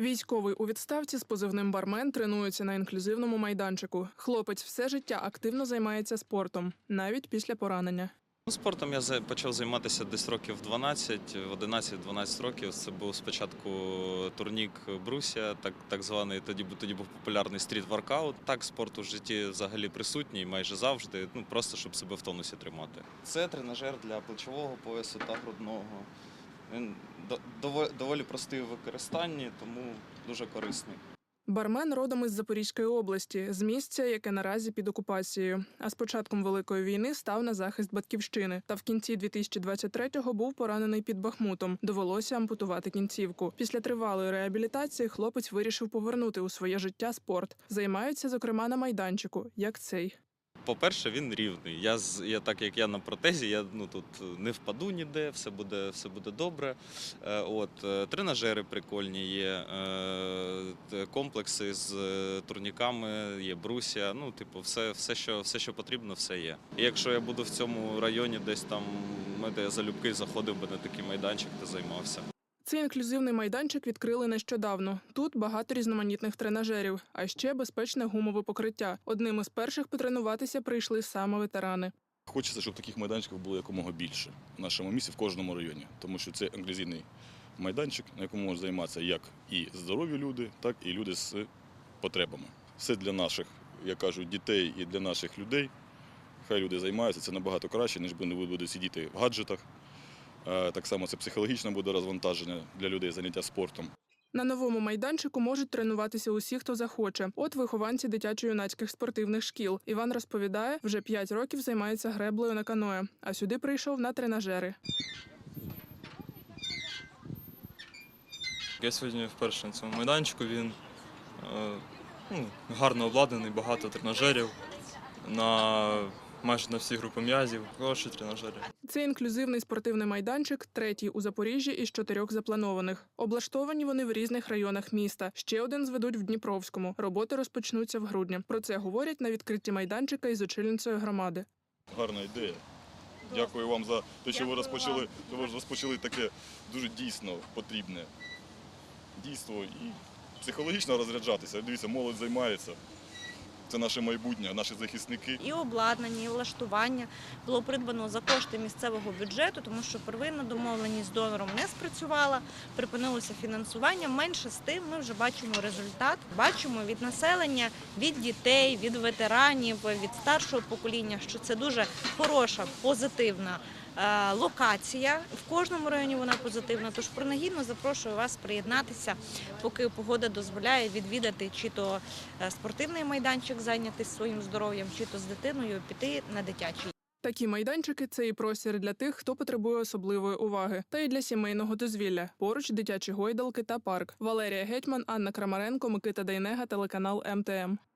Військовий у відставці з позивним бармен тренується на інклюзивному майданчику. Хлопець все життя активно займається спортом, навіть після поранення. Ну, Спортом я почав займатися десь років 12, в 11-12 років. Це був спочатку турнік Брусія, так, так званий. Тоді, тоді був популярний стріт-воркаут. Так, спорт у житті взагалі присутній майже завжди, ну просто щоб себе в тонусі тримати. Це тренажер для плечового поясу та грудного. Він доволі, простий у використанні, тому дуже корисний. Бармен родом із Запорізької області, з місця, яке наразі під окупацією. А з початком великої війни став на захист батьківщини. Та в кінці 2023-го був поранений під Бахмутом. Довелося ампутувати кінцівку. Після тривалої реабілітації хлопець вирішив повернути у своє життя спорт. Займається, зокрема, на майданчику, як цей. По-перше, він рівний. Я, я так як я на протезі, я ну, тут не впаду ніде, все буде, все буде добре. Е, От, е, тренажери прикольні є, е, комплекси з е, турніками, є брусія. Ну, типу, все, все, що, все, що потрібно, все є. І якщо я буду в цьому районі, десь там, я залюбки заходив би на такий майданчик та займався. Цей інклюзивний майданчик відкрили нещодавно. Тут багато різноманітних тренажерів, а ще безпечне гумове покриття. Одним із перших потренуватися прийшли саме ветерани. Хочеться, щоб таких майданчиків було якомога більше в нашому місті, в кожному районі, тому що це інклюзивний майданчик, на якому можуть займатися як і здорові люди, так і люди з потребами. Все для наших, як кажуть, дітей і для наших людей. Хай люди займаються, це набагато краще, ніж вони будуть сидіти в гаджетах. Е, Так само це психологічне буде розвантаження для людей заняття спортом. На новому майданчику можуть тренуватися усі, хто захоче. От вихованці дитячо-юнацьких спортивних шкіл. Іван розповідає, вже 5 років займається греблею на каное, а сюди прийшов на тренажери. Я сьогодні вперше на цьому майданчику. Він е, ну, гарно обладнаний, багато тренажерів на майже на всі групи м'язів. Хороші тренажери. Це інклюзивний спортивний майданчик, третій у Запоріжжі із чотирьох запланованих. Облаштовані вони в різних районах міста. Ще один зведуть в Дніпровському. Роботи розпочнуться в грудні. Про це говорять на відкритті майданчика із очільницею громади. Гарна ідея. Дякую вам за те, що ви розпочали, що ви розпочали таке дуже дійсно потрібне дійство і психологічно розряджатися. Дивіться, молодь займається. Це наше майбутнє, наші захисники. І обладнання, і влаштування було придбано за кошти місцевого бюджету, тому що первинна домовленість з донором не спрацювала, припинилося фінансування. Менше з тим ми вже бачимо результат. Бачимо від населення, від дітей, від ветеранів, від старшого покоління, що це дуже хороша, позитивна. Е, Локація в кожному районі вона позитивна. Тож принагідно запрошую вас приєднатися, поки погода дозволяє відвідати чи то е, спортивний майданчик, зайнятися своїм здоров'ям, чи то з дитиною піти на дитячий. Такі майданчики це і простір для тих, хто потребує особливої уваги, та й для сімейного дозвілля. Поруч дитячі гойдалки та парк. Валерія Гетьман, Анна Крамаренко, Микита Дайнега, телеканал МТМ.